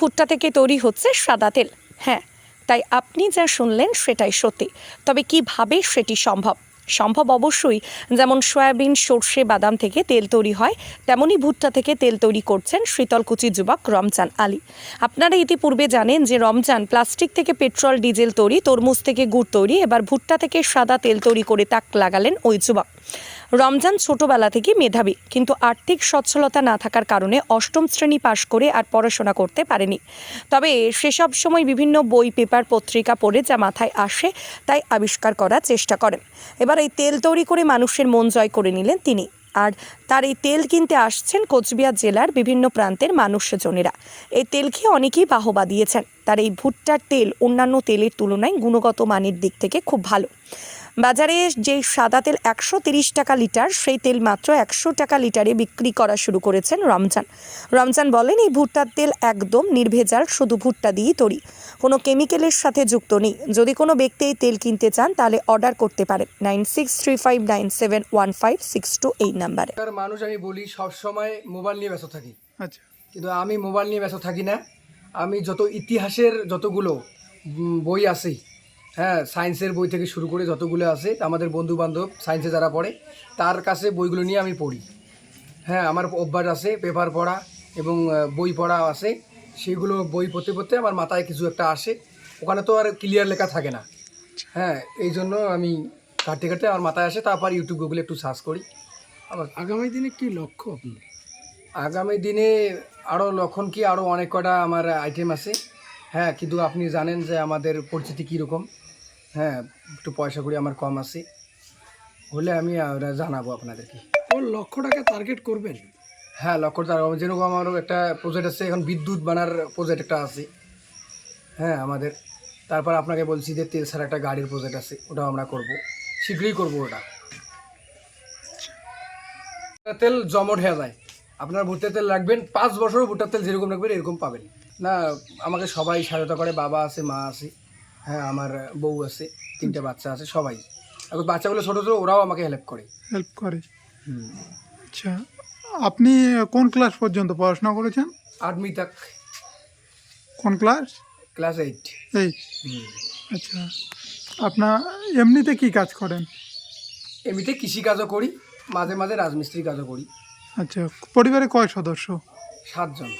ভুট্টা থেকে তৈরি হচ্ছে সাদা তেল। হ্যাঁ তাই আপনি যা শুনলেন সেটাই সত্যি। তবে কীভাবে সেটি সম্ভব? সম্ভব অবশ্যই যেমন সয়াবিন, সর্ষে, বাদাম থেকে তেল তৈরি হয়, তেমনি ভুট্টা থেকে তেল তৈরি করছেন শীতলকুচি যুবক রমজান আলী। আপনারা ইতিপূর্বে জানেন যে রমজান প্লাস্টিক থেকে পেট্রোল, ডিজেল তৈরি, তরমুজ থেকে গুড় তৈরি, এবার ভুট্টা থেকে সাদা তেল তৈরি করে তাক লাগালেন ওই যুবক। রমজান ছোটবেলা থেকে মেধাবী, কিন্তু আর্থিক সচ্ছলতা না থাকার কারণে অষ্টম শ্রেণি পাশ করে আর পড়াশোনা করতে পারেনি। তবে সেসব সময় বিভিন্ন বই, পেপার, পত্রিকা পড়ে যা মাথায় আসে, তাই আবিষ্কার করার চেষ্টা করেন। এবার এই তেল তৈরি করে মানুষের মন জয় করে নিলেন তিনি। আর তার এই তেল কিনতে আসছেন কোচবিহার জেলার বিভিন্ন প্রান্তের মানুষজনেরা। এই তেল খেয়ে অনেকেই বাহবা দিয়েছেন। তার এই ভুট্টার তেল অন্যান্য তেলের তুলনায় গুণগত মানের দিক থেকে খুব ভালো। বাজারে যে সাদা তেল একশো তিরিশ টাকা লিটার সেই তেল মাত্র একশো টাকা লিটারে বিক্রি করা শুরু করেছেন রমজান। রমজান বলেন এই ভুট্টার তেল একদম নির্ভেজাল শুধু ভুট্টা দিয়েই তৈরি। কোনো কেমিক্যালের সাথে যুক্ত নেই। যদি কোনো ব্যক্তি এই তেল কিনতে চান তাহলে অর্ডার করতে পারেন। Nine six three five nine seven one five six two এই নাম্বারে। মানুষ আমি বলি সব সময় মোবাইল নিয়ে ব্যস্ত থাকি। আচ্ছা। কিন্তু আমি মোবাইল নিয়ে ব্যস্ত থাকি না। আমি যত ইতিহাসের যতগুলো বই আছে হ্যাঁ সায়েন্সের বই থেকে শুরু করে যতগুলো আছে আমাদের বন্ধু বান্ধব সায়েন্সে যারা পড়ে তার কাছে বইগুলো নিয়ে আমি পড়ি। হ্যাঁ আমার অভ্যাস আছে পেপার পড়া এবং বই পড়া আছে সেগুলো বই পড়তে পড়তে আমার মাথায় কিছু একটা আসে। ওখানে তো আর ক্লিয়ার লেখা থাকে না। হ্যাঁ এই জন্য আমি ঘাটতে ঘাটতে আমার মাথায় আসে তারপর ইউটিউব গুগলে একটু সার্চ করি। আবার আগামী দিনে কি লক্ষ্য আপনার? আগামী দিনে আরও লক্ষণ কি আরও অনেক কটা আমার আইটেম আছে। হ্যাঁ কিন্তু আপনি জানেন যে আমাদের পরিচিতি কীরকম? হ্যাঁ একটু পয়সা করি আমার কম আছে। হলে আমি জানাব আপনাদেরকে। ওর লক্ষ্যটাকে টার্গেট করবেন? হ্যাঁ লক্ষ্য তার যেরকম আমারও একটা প্রজেক্ট আছে এখন বিদ্যুৎ বানার প্রজেক্ট একটা আছে। হ্যাঁ আমাদের। তারপর আপনাকে বলছি যে তেল ছাড়া একটা গাড়ির প্রজেক্ট আছে ওটাও আমরা করব। শীঘ্রই করব ওটা। তেল জমট হয়ে যায়। আপনার ভুট্টার তেল রাখবেন পাঁচ বছর ভুট্টার তেল যেরকম রাখবেন এরকম পাবেন। না আমাকে সবাই সহায়তা করে বাবা আছে মা আছে হ্যাঁ আমার বউ আছে তিনটে বাচ্চা আছে সবাই। এখন বাচ্চাগুলো ছোটো ছোটো ওরাও আমাকে হেল্প করে। হেল্প করে? আচ্ছা আপনি কোন ক্লাস পর্যন্ত পড়াশোনা করেছেন? আর্মি তাক কোন ক্লাস ক্লাস এইট এই আচ্ছা আপনার এমনিতে কি কাজ করেন? এমনিতে কৃষিকাজও করি মাঝে মাঝে রাজমিস্ত্রি কাজও করি। আচ্ছা পরিবারে কয় সদস্য? সাতজন।